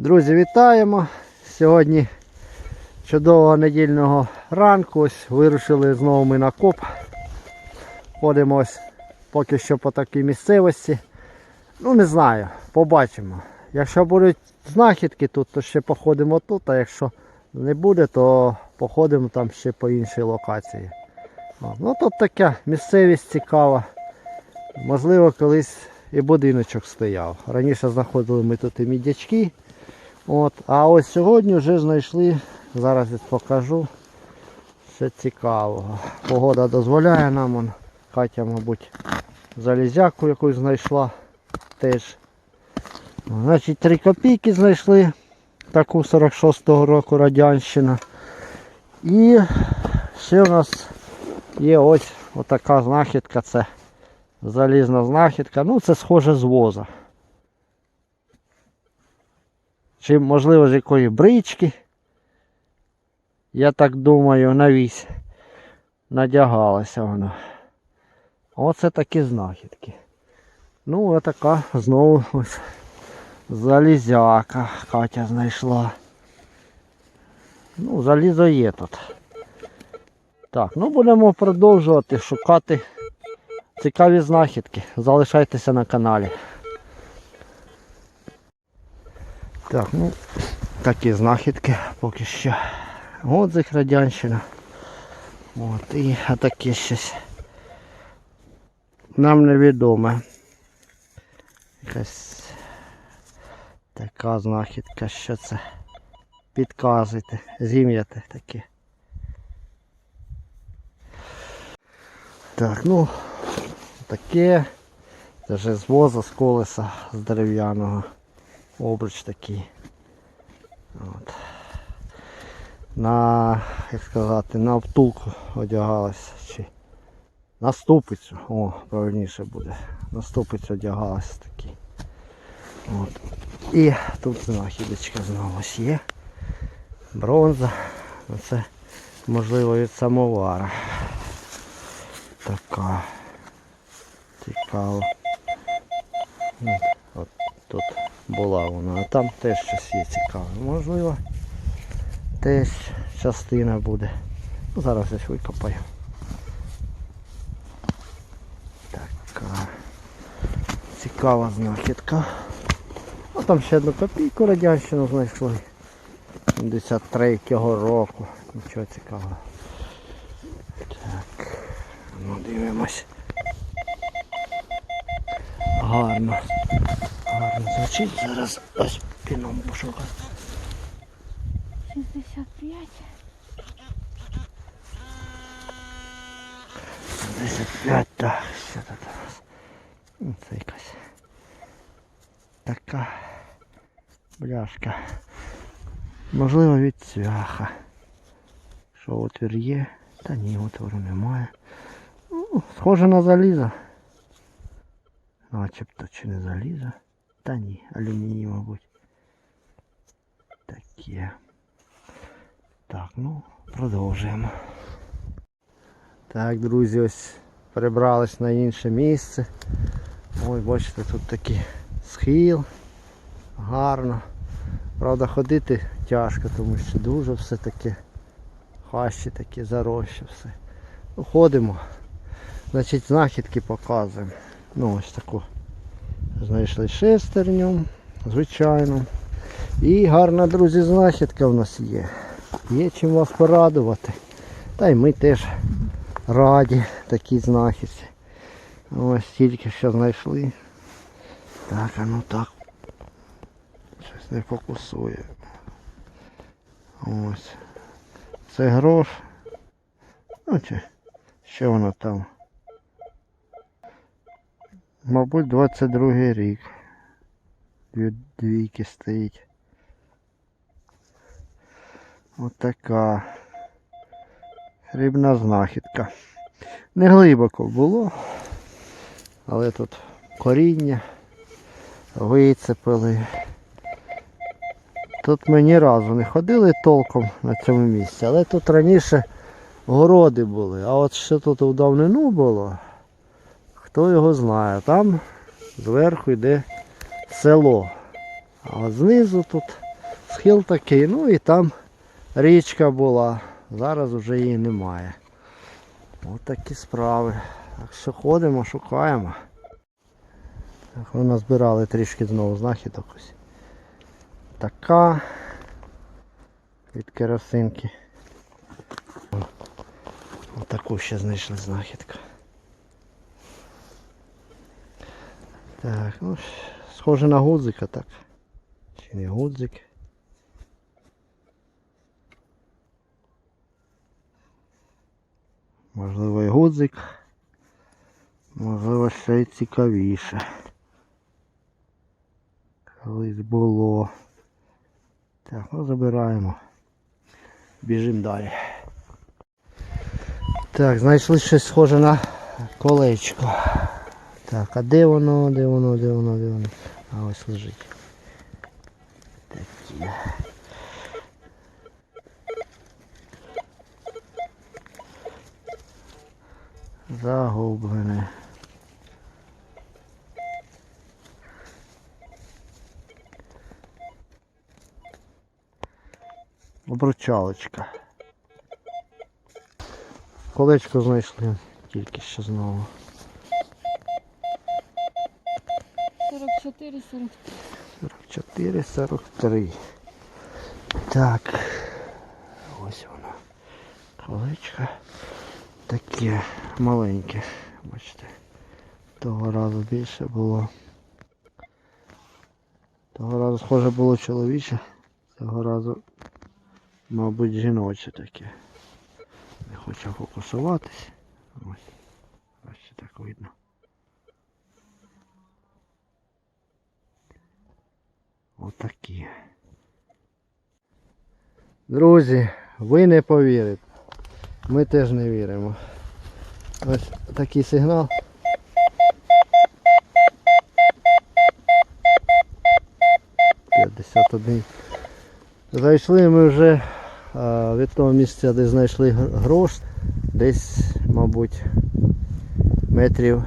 Друзі, вітаємо! Сьогодні чудового недільного ранку. Ось вирушили знову ми на коп. Ходимо ось поки що по такій місцевості. Ну не знаю, побачимо. Якщо будуть знахідки тут, то ще походимо тут, а якщо не буде, то походимо там ще по іншій локації. Ну тут така місцевість цікава. Можливо, колись і будиночок стояв. Раніше знаходили ми тут і мідячки. От. А ось сьогодні вже знайшли, зараз я покажу. Все цікавого. Погода дозволяє нам. Он, Катя, мабуть, залізяку якусь знайшла теж. Значить, 3 копійки знайшли. Таку 46-го року радянщина. І ще у нас є ось отака знахідка. Це залізна знахідка. Ну це схоже з воза. Чи можливо з якої брички. Я так думаю, навісь надягалося воно. Оце такі знахідки. Ну, отака знову ось залізяка Катя знайшла. Ну, залізо є тут. Так, ну будемо продовжувати шукати цікаві знахідки. Залишайтеся на каналі. Так, ну, такі знахідки поки що. Отзик радянщина. От, і таке щось. Нам невідоме. Якась така знахідка, що це. Підказуйте, зім'яте таке. Так, ну, таке. Це вже з воза, з колеса, з дерев'яного. Обруч такий. От. На, як сказати, на втулку одягалась. Чи на ступицю. О, правильніше буде. На ступицю одягалась такий. От. І тут знахідочка знову ось є. Бронза. Це можливо від самовара. Така. Цікаво. От тут була вона, а там теж щось є цікаве. Можливо, теж частина буде. Ну, зараз я викопаю. Така цікава знахідка. А там ще одну копійку радянщину знайшли. 73-го року. Нічого цікавого. Так, ну дивимось. Гарно. Гарно звучить. Зараз ось піном пошукати. 65. 55, так, що тут у нас? Ну, Це якась така бляшка. Можливо від цвяха. Що отвір є? Та ні, отвору немає. Ну, схоже на залізо. Начебто чи не залізо. Та ні, алюміній, мабуть. Таке. Так, ну, продовжуємо. Так, друзі, ось перебрались на інше місце. Ой, бачите, тут такий схил. Гарно. Правда, ходити тяжко, тому що дуже все таке хащі такі зарощі все. Ну, ходимо. Значить, знахідки показуємо. Ну ось таку. Знайшли шестерню, звичайно. І гарна, друзі, знахідка в нас є. Є чим вас порадувати. Та й ми теж раді такій знахідці. Ось тільки що знайшли. Так, а ну так. Щось не фокусує. Ось. Це грош. Ну чи що воно там? Мабуть, 22 рік. Дві двійки стоїть. От така. Рибна знахідка. Не глибоко було, але тут коріння вицепили. Тут ми ні разу не ходили толком на цьому місці, але тут раніше городи були. А от що тут у давнину було, хто його знає. Там зверху йде село. А знизу тут схил такий, ну і там річка була. Зараз вже її немає. Ось такі справи. Так що ходимо, шукаємо. Так, ми назбирали трішки знову знахідок ось. Така від керосинки. Отаку ще знайшли знахідку. Так, ну, схоже на гудзика, так. Чи не гудзик? Можливо і гудзик. Можливо ще й цікавіше. Колись було. Так, ну забираємо. Біжимо далі. Так, знайшли щось схоже на колечко. Так, а де воно, де воно, де воно, де воно? А ось лежить. Такі. Загублене. Обручалочка. Колечко знайшли тільки що знову. 44, 40. 44, 43. Так. Ось воно. Колечко. Таке маленьке. Бачите. Того разу більше було. Того разу схоже було чоловіче. Цього разу, мабуть, жіноче таке. Не хочу фокусуватись. Ось. Бачите, так видно. Отакі. Друзі, ви не повірите. Ми теж не віримо. Ось такий сигнал. Зайшли ми вже а, від того місця, де знайшли грош, десь, мабуть, метрів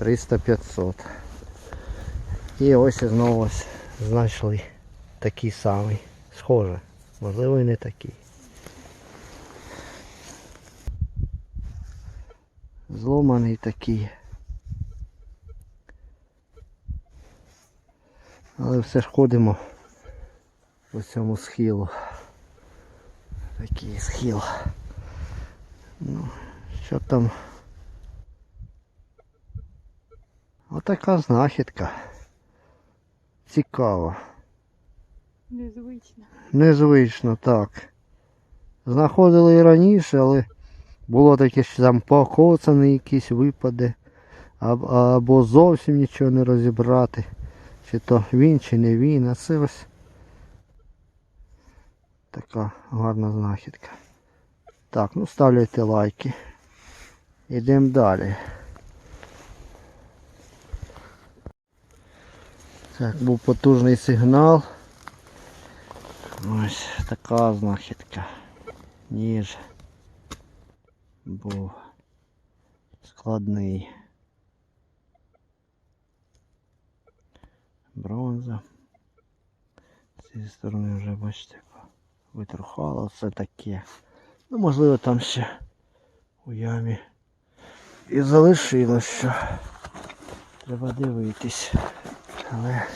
300-500. І ось знову ось знайшли такий самий. Схоже. Можливо і не такий. Зломаний такий. Але все ж ходимо по цьому схилу. Такий схил. Ну, що там? Отака знахідка. Цікаво. Незвично. Незвично, так. Знаходили і раніше, але було таке, що там покоцаний якийсь випаде, аб- або зовсім нічого не розібрати. Чи то він, чи не він, а це ось така гарна знахідка. Так, ну ставляйте лайки. Йдемо далі. Так, був потужний сигнал. Ось така знахідка. Ніж був складний. Бронза. З цієї сторони вже бачите, витрухало все таке. Ну можливо там ще у ямі і залишилось що. Треба дивитись. Але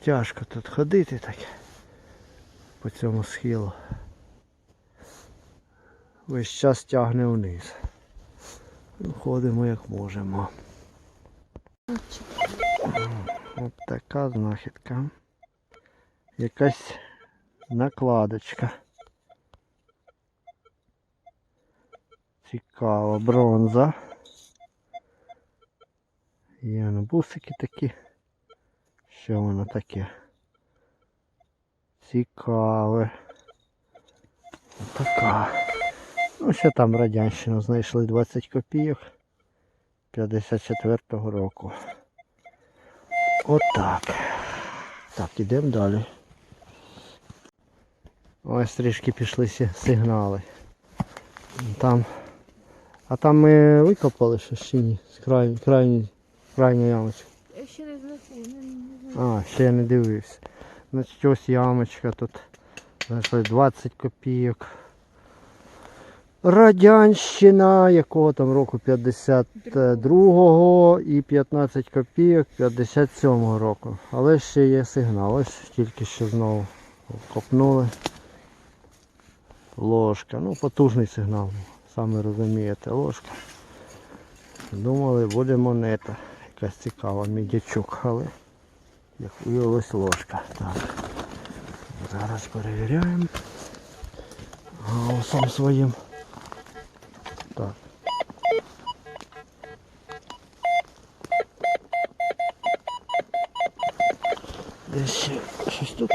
тяжко тут ходити таке по цьому схилу. Весь час тягне вниз. Ну, ходимо як можемо. От така знахідка. Якась накладочка. Цікаво, бронза. Є бусики такі. Що воно таке? Цікаве. Така. Ну, ще там радянщину знайшли 20 копійок 54-го року. Отак. Так, ідемо далі. Ось трішки пішли сигнали. Там. А там ми викопали щось чи ні? З край, крайній, крайня ямочка. Я ще не знайшла, не, не знаю. А, ще я не дивився. Значить ось ямочка тут Знайшли 20 копійок. Радянщина, якого там року 52-го і 15 копійок 57-го року. Але ще є сигнал. Ось тільки що знову копнули. Ложка. Ну, потужний сигнал. Саме розумієте, ложка. Думали, буде монета. Якась цікава, мідячок, але як виявилось ложка. Так. Зараз перевіряємо. Гаусом своїм. Так. Десь ще щось тут.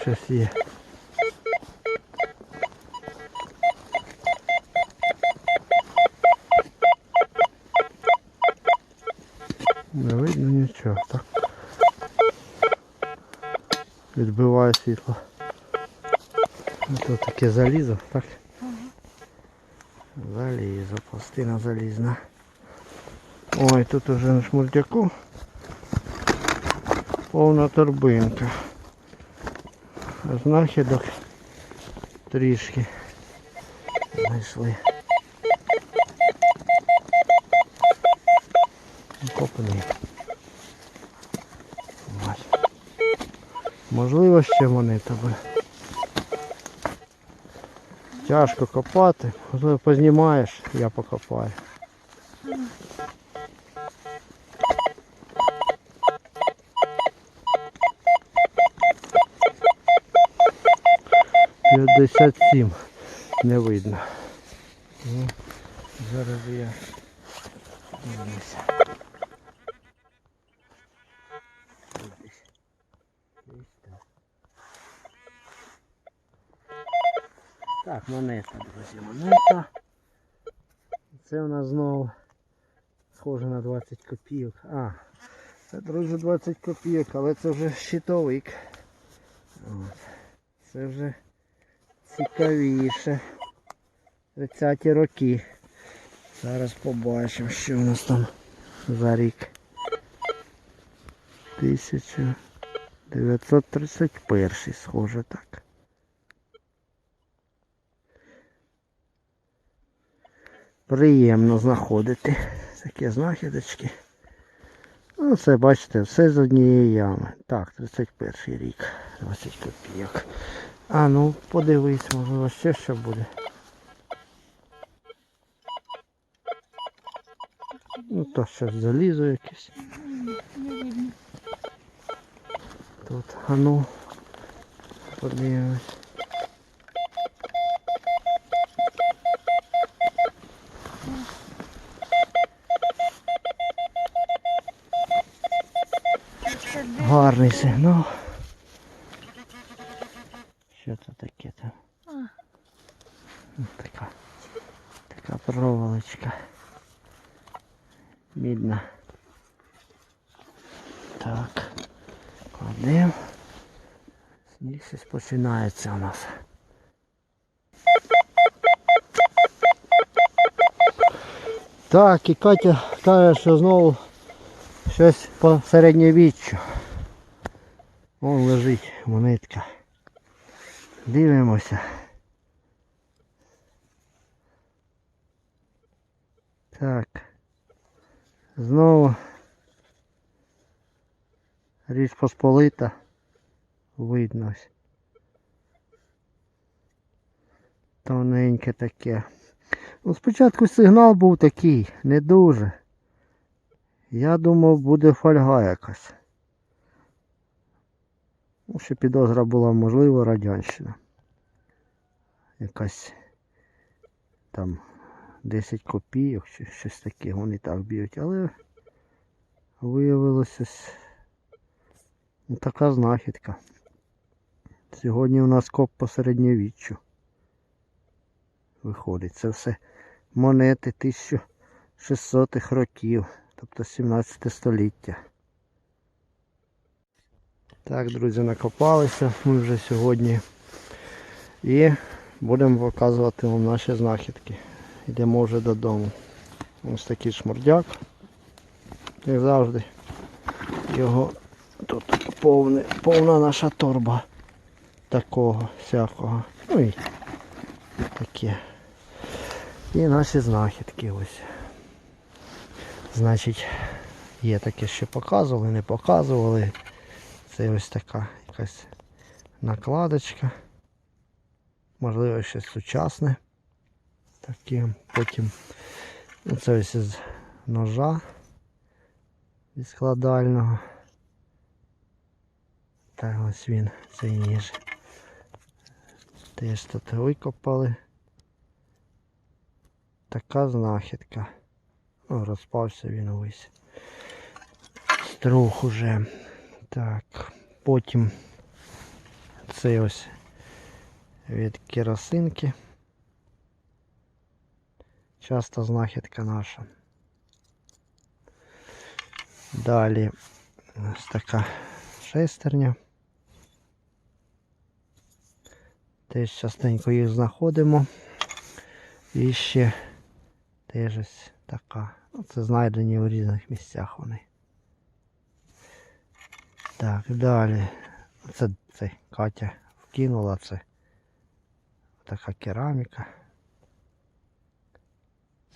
Щось є. Нічого, так. Відбиває світло. Тут таке залізо, так? Залізо, пластина залізна. Ой, тут уже на шмурдяку повна торбинка. Знахідок трішки знайшли. Копаний. Можливо, ще монета буде. Тяжко копати. Можливо, познімаєш, я покопаю. П'ятдесят сім. Не видно. Ну, зараз я дивлюся. Десь. Десь так. Так, монета, друзі, монета. Це у нас знову схоже на 20 копійок. А, це, друзі, 20 копійок, але це вже щитовик. От. Це вже цікавіше. 30-ті роки. Зараз побачимо, що у нас там за рік. 1931 схоже так. Приємно знаходити такі знахідочки. Ну, це бачите, все з однієї ями. Так, 31 рік, 20 копійок. А ну подивись, можливо ще що буде. Ну то щось залізо якесь. Тут, а ну, подивимось. Це де? Гарний сигнал. Що це таке там? Ну, Така, така проволочка. Мідна. Так. Кладемо. Сніг щось починається у нас. Так, і Катя каже, що знову щось по середньовіччю. Лежить монетка. Дивимося. Так. Знову річ посполита. Видно. Тоненьке таке. Ну, спочатку сигнал був такий, не дуже. Я думав, буде фольга якась. Ну, ще підозра була, можливо, радянщина. Якась там 10 копійок чи щось таке, вони так б'ють, але виявилося ну, така знахідка. Сьогодні у нас коп по середньовіччю. Виходить, це все монети 1600-х років, тобто 17 століття. Так, друзі, накопалися ми вже сьогодні. І будемо показувати вам наші знахідки. Йдемо вже додому. Ось такий шмурдяк, як завжди. Його Тут повне, повна наша торба такого всякого. Ну і таке. І наші знахідки ось. Значить, є таке, що показували, не показували. Це ось така якась накладочка. Можливо, щось сучасне. Таке. Потім це ось із ножа із складального. Так ось він, цей ніж. Теж тут викопали. Така знахідка. Ну, розпався він ось. Струх уже. Так. Потім це ось від керосинки. Часто знахідка наша. Далі ось така шестерня. Теж частенько їх знаходимо. І ще теж ось така. Ну, Це знайдені у різних місцях вони. Так, далі. Це, це Катя вкинула це. Така кераміка.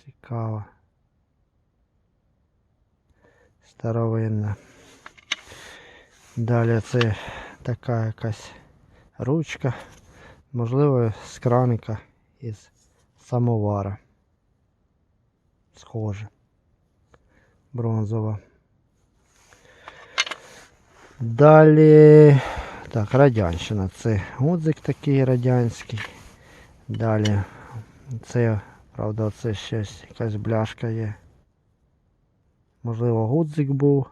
Цікаво. Старовинна. Далі це така якась ручка. Можливо, з краника із самовара. Схоже. Бронзова. Далі. Так, радянщина. Це гудзик такий радянський. Далі. Це, правда, це щось, якась бляшка є. Можливо, гудзик був.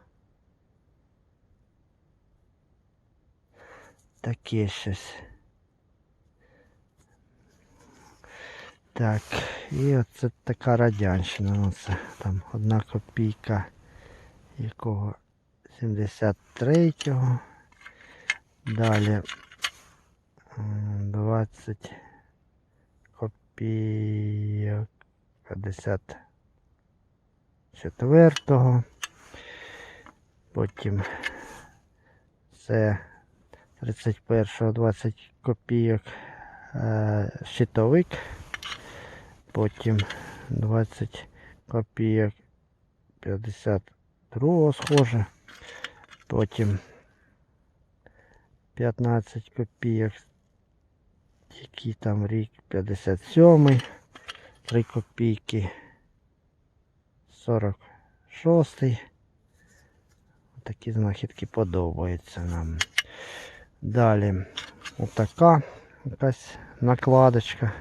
Таке щось. Так, і оце така радянщина. Ну, це там одна копійка якого 73-го. Далі м, 20 копійок 54-го. Потім це 31-го 20 копійок е, щитовик. Потім 20 копійок 52 схоже. Потім 15 копійок. Який там рік 57 3 копійки 46 Такі знахідки подобаються нам. Далі отака якась накладочка.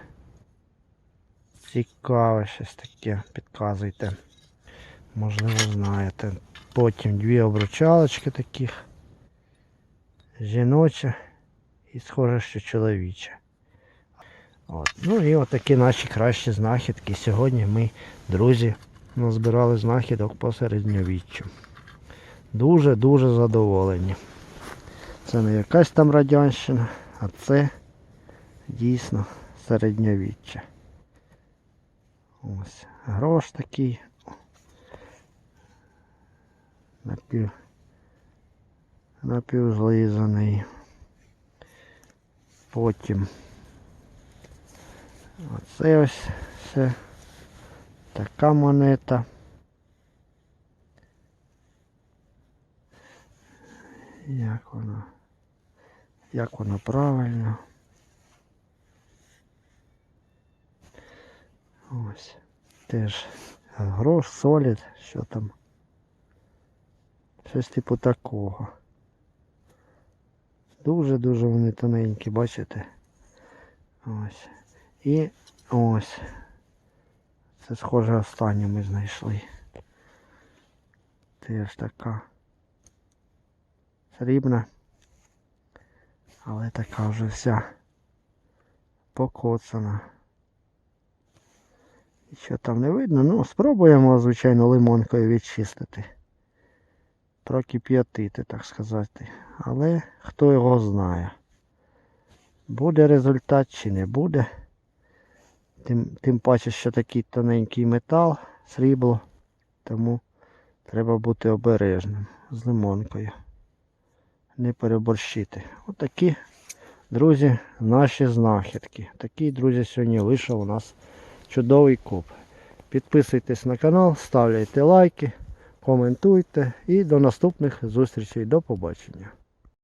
Цікаве щось таке, підказуйте. Можливо, знаєте. Потім дві обручалочки таких. Жіноча і схоже, що чоловіча. От. Ну і отакі наші кращі знахідки. Сьогодні ми, друзі, назбирали знахідок по середньовіччю. Дуже-дуже задоволені. Це не якась там радянщина, а це дійсно середньовіччя. Ось грош такий. Напів, напівзлизаний. Потім оце ось все. Така монета. Як воно? Як воно правильно? Ось. Теж грош, солід, що там. Щось типу такого. Дуже-дуже вони тоненькі, бачите? Ось. І ось. Це схоже останнє ми знайшли. Теж така срібна. Але така вже вся покоцана. І що там не видно? Ну, спробуємо, звичайно, лимонкою відчистити. Прокип'ятити, так сказати. Але хто його знає. Буде результат чи не буде. Тим, тим паче, що такий тоненький метал, срібло. Тому треба бути обережним з лимонкою. не переборщити. Отакі, друзі, наші знахідки. Такий, друзі, сьогодні вийшов у нас чудовий коп. Підписуйтесь на канал, ставляйте лайки, коментуйте і до наступних зустрічей. До побачення.